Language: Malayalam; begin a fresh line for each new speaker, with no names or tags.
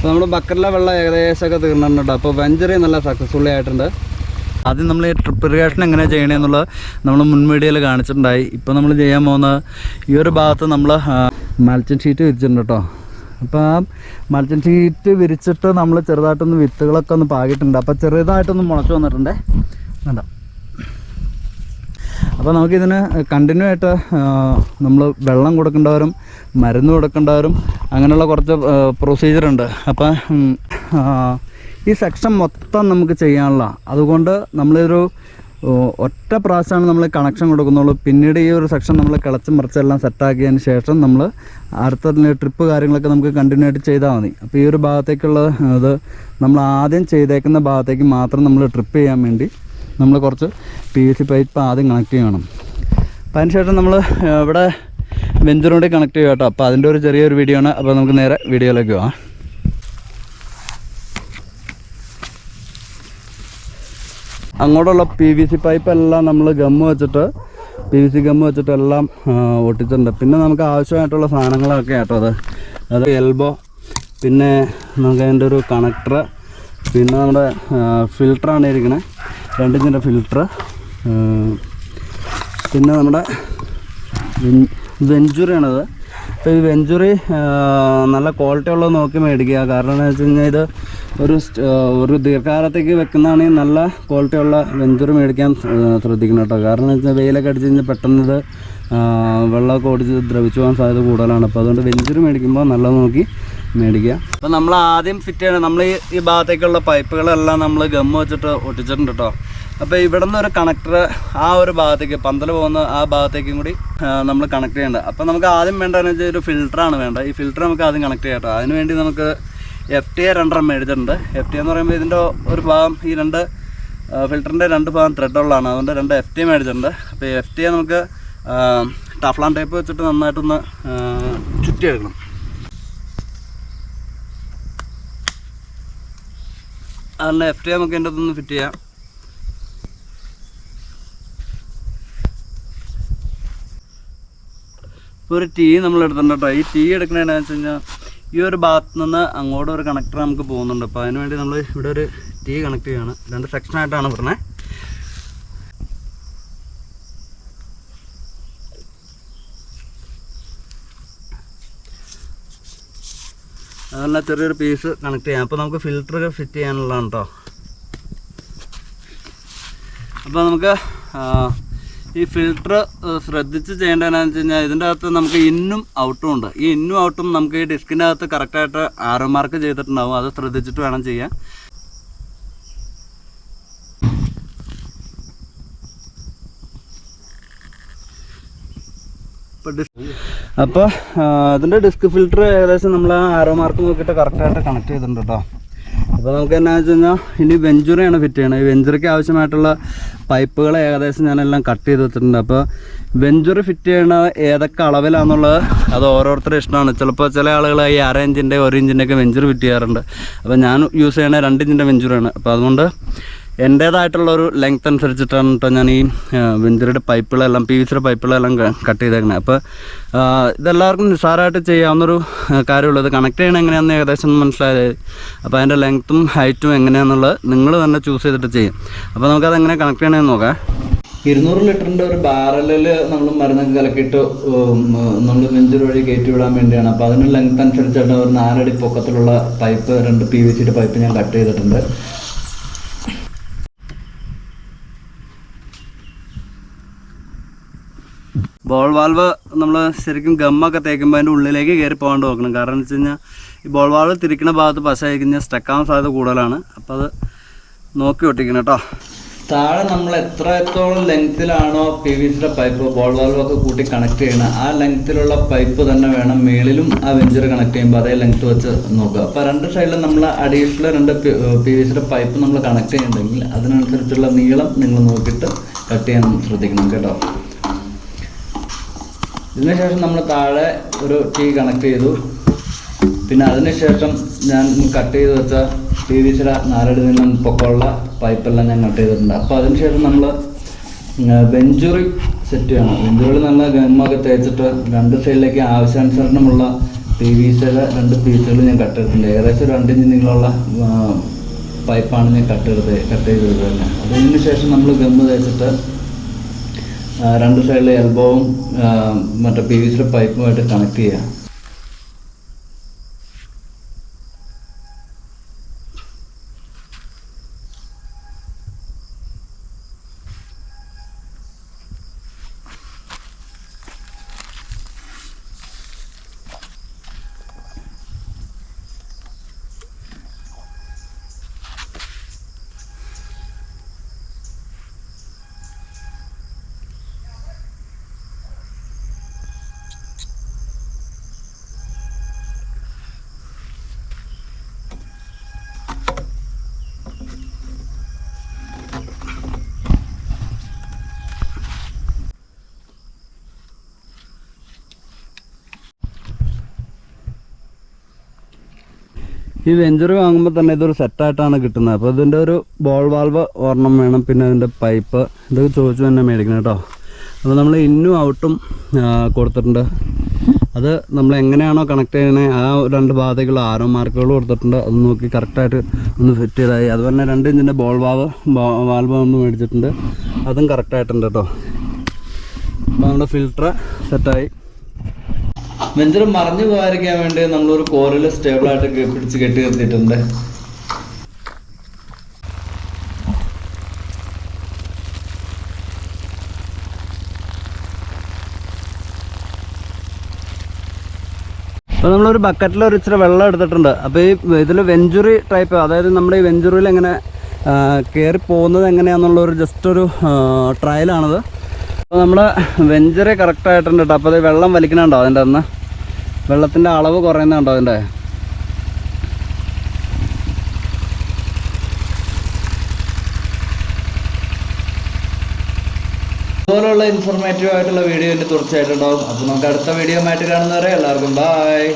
അപ്പോൾ നമ്മുടെ ബക്കറിലെ വെള്ളം ഏകദേശമൊക്കെ തീർന്നിട്ടുണ്ട്. അപ്പോൾ വെഞ്ചറി നല്ല സക്സസ്ഫുള്ളി ആയിട്ടുണ്ട്. ആദ്യം നമ്മൾ ഈ ട്രിപ്പ് ഇറിഗേഷൻ എങ്ങനെ ചെയ്യണമെന്നുള്ളത് നമ്മൾ മുൻ വീഡിയോയിൽ കാണിച്ചിട്ടുണ്ടായി. ഇപ്പോൾ നമ്മൾ ചെയ്യാൻ പോകുന്ന ഈ ഒരു ഭാഗത്ത് നമ്മൾ മൽച്ചൻ ഷീറ്റ് വിരിച്ചിട്ടുണ്ട് കേട്ടോ അപ്പോൾ ആ മൽച്ചൻ ഷീറ്റ് വിരിച്ചിട്ട് നമ്മൾ ചെറുതായിട്ടൊന്ന് വിത്തുകളൊക്കെ ഒന്ന് പാകിയിട്ടുണ്ട്. അപ്പോൾ ചെറുതായിട്ടൊന്ന് മുളച്ച് വന്നിട്ടുണ്ടേ. വേണ്ട അപ്പോൾ നമുക്കിതിന് കണ്ടിന്യൂ ആയിട്ട് നമ്മൾ വെള്ളം കൊടുക്കേണ്ടവരും മരുന്ന് കൊടുക്കേണ്ടവരും അങ്ങനെയുള്ള കുറച്ച് പ്രൊസീജിയർ ഉണ്ട്. അപ്പോൾ ഈ സെക്ഷൻ മൊത്തം നമുക്ക് ചെയ്യാനുള്ള അതുകൊണ്ട് നമ്മളൊരു ഓ, ഒറ്റ പ്രാവശ്യമാണ് നമ്മൾ കണക്ഷൻ കൊടുക്കുന്നുള്ളൂ. പിന്നീട് ഈ ഒരു സെക്ഷൻ നമ്മൾ കിളച്ച് മറിച്ചെല്ലാം സെറ്റാക്കിയതിന് ശേഷം നമ്മൾ അടുത്ത ട്രിപ്പ് കാര്യങ്ങളൊക്കെ നമുക്ക് കണ്ടിന്യൂ ആയിട്ട് ചെയ്താൽ മതി. അപ്പോൾ ഈ ഒരു ഭാഗത്തേക്കുള്ള ഇത് നമ്മൾ ആദ്യം ചെയ്തേക്കുന്ന ഭാഗത്തേക്ക് മാത്രം നമ്മൾ ട്രിപ്പ് ചെയ്യാൻ വേണ്ടി നമ്മൾ കുറച്ച് പി വി സി പൈപ്പ് ആദ്യം കണക്ട് ചെയ്യണം. അപ്പം അതിനുശേഷം നമ്മൾ ഇവിടെ വെഞ്ചറിനോട് കണക്ട് ചെയ്യുക കേട്ടോ. അപ്പോൾ അതിന്റെ ഒരു ചെറിയൊരു വീഡിയോ ആണ്. അപ്പോൾ നമുക്ക് നേരെ വീഡിയോയിലേക്ക് പോവാം. അങ്ങോട്ടുള്ള പി വി സി പൈപ്പ് എല്ലാം നമ്മൾ ഗമ്മ് വെച്ചിട്ട് പി വി സി ഗമ്മ് വെച്ചിട്ട് എല്ലാം ഒട്ടിച്ചിട്ടുണ്ട്. പിന്നെ നമുക്ക് ആവശ്യമായിട്ടുള്ള സാധനങ്ങളൊക്കെ കേട്ടോ അത്. അത് എൽബോ പിന്നെ നമുക്ക് അതിന്റെ ഒരു കണക്ടർ പിന്നെ നമ്മുടെ ഫിൽറ്ററാണ് ഇരിക്കുന്നത് രണ്ടിഞ്ചിന്റെ ഫിൽറ്റർ പിന്നെ നമ്മുടെ വെഞ്ചുറിയാണത്. അപ്പോൾ ഈ വെഞ്ചുറി നല്ല ക്വാളിറ്റി ഉള്ളത് നോക്കി മേടിക്കുക. കാരണം എന്ന് വെച്ച് കഴിഞ്ഞാൽ ഇത് ഒരു ഒരു ദീർഘകാലത്തേക്ക് വെക്കുന്നതാണെങ്കിൽ നല്ല ക്വാളിറ്റി ഉള്ള വെഞ്ചുറി മേടിക്കാൻ ശ്രദ്ധിക്കണം കേട്ടോ. കാരണം എന്ന് വെച്ചാൽ വെയിലൊക്കെ അടിച്ച് കഴിഞ്ഞാൽ പെട്ടെന്ന് ഇത് വെള്ളമൊക്കെ ഓടിച്ച് ദ്രവിച്ചു പോകാൻ സാധ്യത കൂടുതലാണ്. അപ്പോൾ അതുകൊണ്ട് വെഞ്ചുറി മേടിക്കുമ്പോൾ നല്ലത് നോക്കി മേടിക്കുക. അപ്പോൾ നമ്മൾ ആദ്യം ഫിറ്റ് ചെയ്യണം നമ്മൾ ഈ ഭാഗത്തേക്കുള്ള പൈപ്പുകളെല്ലാം നമ്മൾ ഗം വെച്ചിട്ട് ഒട്ടിച്ചിട്ടുണ്ട് കേട്ടോ അപ്പോൾ ഇവിടെ നിന്ന് ഒരു കണക്ടർ ആ ഒരു ഭാഗത്തേക്ക് പന്തൽ പോകുന്ന ആ ഭാഗത്തേക്കും കൂടി നമ്മൾ കണക്ട് ചെയ്യേണ്ടത് അപ്പോൾ നമുക്ക് ആദ്യം വേണ്ടതെന്ന് വെച്ചാൽ ഒരു ഫിൽറ്ററാണ് വേണ്ടത്. ഈ ഫിൽറ്റർ നമുക്ക് ആദ്യം കണക്ട് ചെയ്യാം കേട്ടോ അതിനുവേണ്ടി നമുക്ക് എഫ് ടി എ രണ്ടെണ്ണം മേടിച്ചിട്ടുണ്ട്. എഫ് ടി എന്ന് പറയുമ്പോൾ ഇതിന്റെ ഒരു ഭാഗം ഈ രണ്ട് ഫിൽറ്ററിന്റെ രണ്ട് ഭാഗം ത്രെഡുള്ളതാണ് അതുകൊണ്ട് രണ്ട് എഫ് ടി മേടിച്ചിട്ടുണ്ട്. അപ്പോൾ എഫ് ടി നമുക്ക് ടഫ്ലാൻ ടൈപ്പ് വെച്ചിട്ട് നന്നായിട്ടൊന്ന് ചുറ്റിയെടുക്കണം. അതുകൊണ്ട് എഫ് ടി നമുക്ക് എന്റെ അകത്തൊന്ന് ഫിറ്റ് ചെയ്യാം. ഒരു ടീ നമ്മൾ എടുത്തിട്ടുണ്ട് കേട്ടോ ഈ ടീ എടുക്കണതെന്ന് വെച്ച് കഴിഞ്ഞാൽ ഈ ഒരു ഭാഗത്ത് നിന്ന് അങ്ങോട്ട് ഒരു കണക്ടർ നമുക്ക് പോകുന്നുണ്ട്. അപ്പോൾ അതിനുവേണ്ടി നമ്മൾ ഇവിടെ ഒരു ടീ കണക്ട് ചെയ്യാണ്. രണ്ട് സെക്ഷനായിട്ടാണ് പറഞ്ഞത് അതല്ല ചെറിയൊരു പീസ് കണക്ട് ചെയ്യാം. അപ്പോൾ നമുക്ക് ഫിൽറ്റർ ഫിറ്റ് ചെയ്യാനുള്ളതാണ് കേട്ടോ അപ്പോൾ നമുക്ക് ഈ ഫിൽറ്റർ ശ്രദ്ധിച്ച് ചെയ്യേണ്ടതെന്ന് വെച്ച് കഴിഞ്ഞാൽ ഇതിന്റെ അകത്ത് നമുക്ക് ഇന്നും ഔട്ടും ഉണ്ട്. ഈ ഇന്നും ഔട്ടും നമുക്ക് ഈ ഡിസ്കിന്റെ അകത്ത് കറക്റ്റായിട്ട് ആറ് മാർക്ക് ചെയ്തിട്ടുണ്ടാവും. അത് ശ്രദ്ധിച്ചിട്ട് വേണം ചെയ്യാൻ. ഇപ്പോൾ അപ്പോൾ അതിന്റെ ഡിസ്ക് ഫിൽറ്റർ ഏകദേശം നമ്മൾ ആരോ മാർക്ക് നോക്കിയിട്ട് കറക്റ്റായിട്ട് കണക്ട് ചെയ്തിട്ടുണ്ട് കേട്ടോ അപ്പോൾ നമുക്ക് എന്നാ വെച്ച് കഴിഞ്ഞാൽ ഇനി വെഞ്ചുറയാണ് ഫിറ്റ് ചെയ്യണത് ഈ വെഞ്ചുറയ്ക്ക് ആവശ്യമായിട്ടുള്ള പൈപ്പുകൾ ഏകദേശം ഞാനെല്ലാം കട്ട് ചെയ്ത് വെച്ചിട്ടുണ്ട്. അപ്പോൾ വെഞ്ചുറി ഫിറ്റ് ചെയ്യണ ഏതൊക്കെ അളവിലാണെന്നുള്ളത് അത് ഓരോരുത്തരുടെ ഇഷ്ടമാണ്. ചിലപ്പോൾ ചില ആളുകൾ ഈ അര ഇഞ്ചിന്റെ ഒരു ഇഞ്ചിന്റെ ഒക്കെ വെഞ്ചുറി ഫിറ്റ് ചെയ്യാറുണ്ട്. അപ്പോൾ ഞാൻ യൂസ് ചെയ്യണ രണ്ട് ഇഞ്ചിന്റെ വെഞ്ചുറിയാണ് അപ്പോൾ അതുകൊണ്ട് എന്റേതായിട്ടുള്ള ഒരു ലെങ്ത് അനുസരിച്ചിട്ടാണ് കേട്ടോ ഞാൻ ഈ വെഞ്ചുറിയുടെ പൈപ്പുകളെല്ലാം പി വി സിയുടെ പൈപ്പുകളെല്ലാം കട്ട് ചെയ്തേക്കണേ അപ്പോൾ ഇതെല്ലാവർക്കും നിസ്സാരമായിട്ട് ചെയ്യാവുന്നൊരു കാര്യമുള്ളത് കണക്ട് ചെയ്യണം എങ്ങനെയാണെന്ന് ഏകദേശം മനസ്സിലായത് അപ്പോൾ അതിന്റെ ലെങ്ത്തും ഹൈറ്റും എങ്ങനെയാണെന്നുള്ളത് നിങ്ങൾ തന്നെ ചൂസ് ചെയ്തിട്ട് ചെയ്യും. അപ്പോൾ നമുക്കത് എങ്ങനെ കണക്ട് ചെയ്യണമെന്ന് നോക്കാം. ഇരുന്നൂറ് ലിറ്ററിന്റെ ഒരു ബാരലിൽ നമ്മൾ മരുന്നൊക്കെ കലക്കിയിട്ട് നമ്മൾ വെഞ്ചുറി വഴി കയറ്റി വിടാൻ വേണ്ടിയാണ്. അപ്പോൾ അതിന് ലെങ്ത് അനുസരിച്ചിട്ട് ഒരു നാലടി പൊക്കത്തിലുള്ള പൈപ്പ് രണ്ട് പി വി സിയുടെ പൈപ്പ് ഞാൻ കട്ട് ചെയ്തിട്ടുണ്ട്. ബോൾ വാൾവ് നമ്മൾ ശരിക്കും ഗമ്മൊക്കെ തേക്കുമ്പോൾ അതിന്റെ ഉള്ളിലേക്ക് കയറി പോകാണ്ട് നോക്കണം. കാരണം എന്ന് വെച്ച് കഴിഞ്ഞാൽ ഈ ബോൾ വാൾവ് തിരിക്കുന്ന ഭാഗത്ത് പശ ആയി കഴിഞ്ഞാൽ സ്റ്റക്കാവാൻ സാധ്യത കൂടുതലാണ്. അപ്പോൾ അത് നോക്കി ഒട്ടിക്കണം കേട്ടോ താഴെ നമ്മൾ എത്രത്തോളം ലെങ്ത്തിലാണോ പി വി സിയുടെ പൈപ്പ് ബോൾ വാൾവൊക്കെ കൂട്ടി കണക്ട് ചെയ്യണം ആ ലെങ്ത്തിലുള്ള പൈപ്പ് തന്നെ വേണം മേളിലും ആ വെഞ്ചർ കണക്ട് ചെയ്യുമ്പോൾ അതേ ലെങ്ത്ത് വെച്ച് നോക്കുക. അപ്പോൾ രണ്ട് സൈഡിലും നമ്മൾ അഡീഷണൽ രണ്ട് പി വി സിയുടെ പൈപ്പ് നമ്മൾ കണക്ട് ചെയ്യുന്നുണ്ടെങ്കിൽ അതിനനുസരിച്ചുള്ള നീളം നിങ്ങൾ നോക്കിയിട്ട് കട്ട് ചെയ്യാൻ ശ്രദ്ധിക്കണം കേട്ടോ. ഇതിനുശേഷം നമ്മൾ താഴെ ഒരു ടീ കണക്ട് ചെയ്തു. പിന്നെ അതിനുശേഷം ഞാൻ കട്ട് ചെയ്ത് വെച്ച ടി വി ചില നാലടി നിന്നും പൊക്കമുള്ള പൈപ്പെല്ലാം ഞാൻ കട്ട് ചെയ്തിട്ടുണ്ട്. അപ്പോൾ അതിനുശേഷം നമ്മൾ വെഞ്ചുറി സെറ്റ് ചെയ്യണം. വെഞ്ചുറിയിൽ നല്ല ഗമ്മൊക്കെ തേച്ചിട്ട് രണ്ട് സൈഡിലേക്ക് ആവശ്യാനുസരണമുള്ള ടി വി ചില രണ്ട് പീസുകൾ ഞാൻ കട്ട് ചെയ്തിട്ടുണ്ട്. ഏകദേശം രണ്ട് ഇഞ്ച് നീളമുള്ള പൈപ്പാണ് ഞാൻ കട്ട് ചെയ്തത് കട്ട് ചെയ്തത് തന്നെ. അതിന് ശേഷം നമ്മൾ ഗമ്മ് തേച്ചിട്ട് രണ്ട് സൈഡിലെ എൽബോവും മറ്റേ പി വി സിയുടെ പൈപ്പുമായിട്ട് കണക്ട് ചെയ്യുക ഈ വെഞ്ചർ വാങ്ങുമ്പോൾ തന്നെ ഇതൊരു സെറ്റായിട്ടാണ് കിട്ടുന്നത്. അപ്പോൾ ഇതിന്റെ ഒരു ബോൾ വാൾവ് ഒരെണ്ണം വേണം പിന്നെ അതിന്റെ പൈപ്പ് ഇതൊക്കെ ചോദിച്ചു തന്നെ മേടിക്കണം കേട്ടോ. അപ്പോൾ നമ്മൾ ഇന്നും ഔട്ടും കൊടുത്തിട്ടുണ്ട്. അത് നമ്മൾ എങ്ങനെയാണോ കണക്ട് ചെയ്യണേ ആ രണ്ട് ഭാഗത്തേക്കുള്ള ആരോ മാർക്കുകൾ കൊടുത്തിട്ടുണ്ട്. അത് നോക്കി കറക്റ്റായിട്ട് ഒന്ന് ഫിറ്റ് ചെയ്തായി. അതുപോലെ തന്നെ രണ്ട് ഇഞ്ചിന്റെ ബോൾ വാവ് വാൽവ് ഒന്ന് മേടിച്ചിട്ടുണ്ട്. അതും കറക്റ്റായിട്ടുണ്ട് കേട്ടോ. അപ്പോൾ നമ്മുടെ ഫിൽട്ടർ സെറ്റായി വെഞ്ചർ മറിഞ്ഞു പോകാതിരിക്കാൻ വേണ്ടി നമ്മളൊരു കോറിൽ സ്റ്റേബിൾ ആയിട്ട് പിടിച്ച് കെട്ടി നിർത്തിയിട്ടുണ്ട്. അപ്പോൾ നമ്മളൊരു ബക്കറ്റിൽ ഒരു ഇച്ചിരി വെള്ളം എടുത്തിട്ടുണ്ട്. അപ്പോൾ ഈ ഇതിൽ വെഞ്ചുറി ടൈപ്പ് അതായത് നമ്മുടെ ഈ വെഞ്ചുറിയിൽ എങ്ങനെ കയറി പോകുന്നത് എങ്ങനെയാണെന്നുള്ള ഒരു ജസ്റ്റ് ഒരു ട്രയലാണത് അപ്പോൾ നമ്മുടെ വെഞ്ചറി കറക്റ്റ് ആയിട്ടുണ്ട് കേട്ടോ അപ്പോൾ അത് വെള്ളം വലിക്കണുണ്ടോ അതിന്റെ അന്ന് വെള്ളത്തിന്റെ അളവ് കുറയുന്നുണ്ടോ അതിന്റെ ഇതുപോലുള്ള ഇൻഫോർമേറ്റീവ് ആയിട്ടുള്ള വീഡിയോ എന്റെ തീർച്ചയായിട്ടും ഉണ്ടാവും. അപ്പോൾ നമുക്ക് അടുത്ത വീഡിയോ ആയിട്ട് കാണുന്നവരെ എല്ലാവർക്കും ബായ്